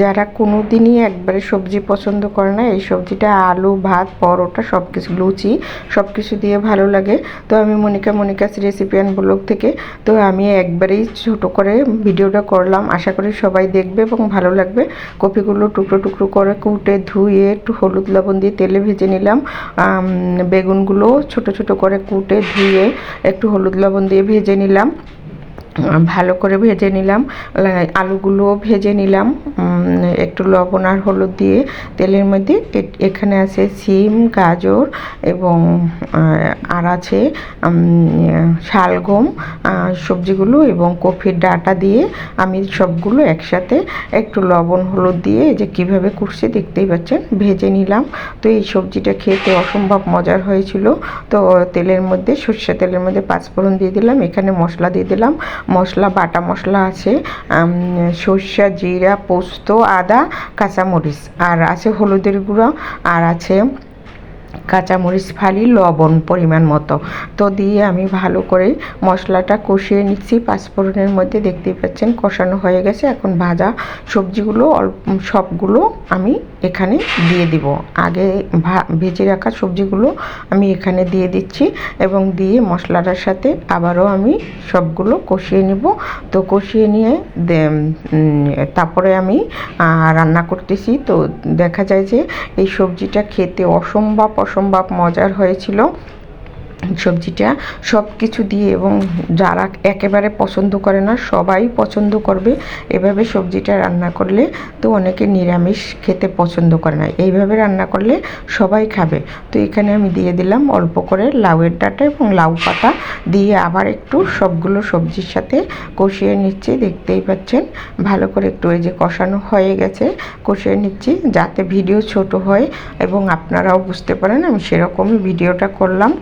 যারা কোনো দিনই একবারে সবজি পছন্দ করে না, এই সবজিটা আলু, ভাত, পরোটা সব কিছু লুচি সব কিছু দিয়ে ভালো লাগে। তো আমি Monica, Monica's recipe and blog থেকে, তো আমি একবারেই ছোট করে ভিডিওটা করলাম। আশা করি সবাই দেখবে এবং ভালো লাগবে। কপিগুলো টুকরো টুকরো করে কুটে, ধুয়ে, একটু হলুদ লবণ দিয়ে তেলে ভেজে নিলাম। বেগুনগুলো ছোট ছোট করে কুটে, ধুয়ে, একটু হলুদ লবণ দিয়ে ভেজে নিলাম। ভালো করে ভেজে নিলাম। আলুগুলোও ভেজে নিলাম। একটু লবণ আর হলুদ দিয়ে তেলের মধ্যে এখানে আছে সিম, গাজর এবং আর আছে শালগম সবজিগুলো এবং কফির ডাটা দিয়ে আমি সবগুলো একসাথে একটু লবণ, হলুদ দিয়ে যে কীভাবে করছি দেখতেই পাচ্ছেন, ভেজে নিলাম। তো এই সবজিটা খেতে অসম্ভব মজার হয়েছিল। তো তেলের মধ্যে সর্ষে তেলের মধ্যে পাঁচফোড়ন দিয়ে দিলাম, এখানে মশলা দিয়ে দিলাম। মশলা, বাটা মশলা আছে সর্ষা, জিরা, পোস্ত, আদা, কাঁচামরিচ। আর আছে হলুদের গুঁড়ো, আর আছে কাঁচামরিচ ফালি লবণ পরিমাণ মতো। তো দিয়ে আমি ভালো করে মশলাটা কষিয়ে নিচ্ছি। পাঁচফোড়নের মধ্যে দেখতেই পাচ্ছেন কষানো হয়ে গেছে। এখন ভাজা সবজিগুলো অল্প, সবগুলো আমি এখানে দিয়ে দিব। আগে ভেজে রাখা সবজিগুলো আমি এখানে দিয়ে দিচ্ছি এবং দিয়ে মশলাটার সাথে আবারও আমি সবগুলো কষিয়ে নিব। তো কষিয়ে নিয়ে তারপরে আমি রান্না করতেছি। তো দেখা যায় যে এই সবজিটা খেতে অসম্ভব অসম্ভব মজার হয়েছিল। সবজিটা সব কিছু দিয়ে এবং যারা একেবারে পছন্দ করে না, সবাই পছন্দ করবে। এভাবে সবজিটা রান্না করলে তো অনেকে নিরামিষ খেতে পছন্দ করে না। এইভাবে রান্না করলে সবাই খাবে। তো এখানে আমি দিয়ে দিলাম অল্প করে লাউয়ের ডাঁটা এবং লাউ পাতা দিয়ে আবার একটু সবগুলো সবজির সাথে কষিয়ে নিচ্ছি। দেখতেই পাচ্ছেন, ভালো করে একটু এই যে কষানো হয়ে গেছে, কষিয়ে নিচ্ছি যাতে ভিডিও ছোট হয় এবং আপনারাও বুঝতে পারেন আমি সেরকমই ভিডিওটা করলাম।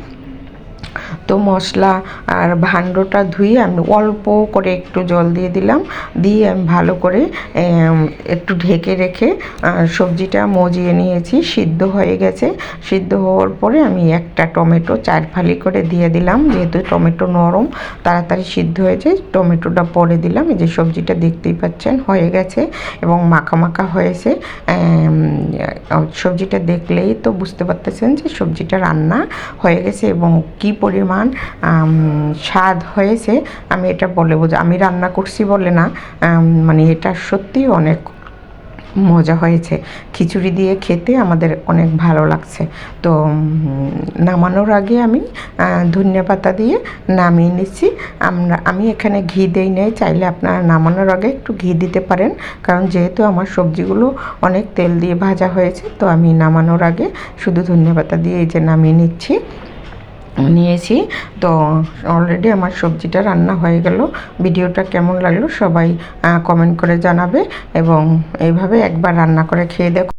তো মশলা আর ভাণ্ডটা ধুয়ে আমি অল্প করে একটু জল দিয়ে দিলাম। দিয়ে আমি ভালো করে একটু ঢেকে রেখে সবজিটা মজিয়ে নিয়েছি। সিদ্ধ হয়ে গেছে। সিদ্ধ হওয়ার পরে আমি একটা টমেটো চার ফালি করে দিয়ে দিলাম। যেহেতু টমেটো নরম, তাড়াতাড়ি সিদ্ধ হয়েছে, টমেটোটা পরে দিলাম। এই যে সবজিটা দেখতেই পাচ্ছেন, হয়ে গেছে এবং মাখা মাখা হয়েছে। সবজিটা দেখলেই তো বুঝতে পারতেছেন যে সবজিটা রান্না হয়ে গেছে এবং কি পরিমাণ আম, স্বাদ হয়েছে আমি এটা বলে বোঝা আমি রান্না করছি বলে না মানে এটা সত্যি অনেক মজা হয়েছে। খিচুড়ি দিয়ে খেতে আমাদের অনেক ভালো লাগছে। তো নামানোর আগে আমি ধনিয়া পাতা দিয়ে নামিয়ে নিচ্ছি। আমরা আমি এখানে ঘি দেই নাই চাইলে আপনারা নামানোর আগে একটু ঘি দিতে পারেন কারণ যেহেতু আমার সবজিগুলো অনেক তেল দিয়ে ভাজা হয়েছে তো আমি নামানোর আগে শুধু ধনিয়া পাতা দিয়ে এই যে নামিয়ে নিচ্ছি। নিয়েছি। তো অলরেডি আমার সবজিটা রান্না হয়ে গেল। ভিডিওটা কেমন লাগল সবাই কমেন্ট করে জানাবে এবং এইভাবে একবার রান্না করে খেয়ে দেখো।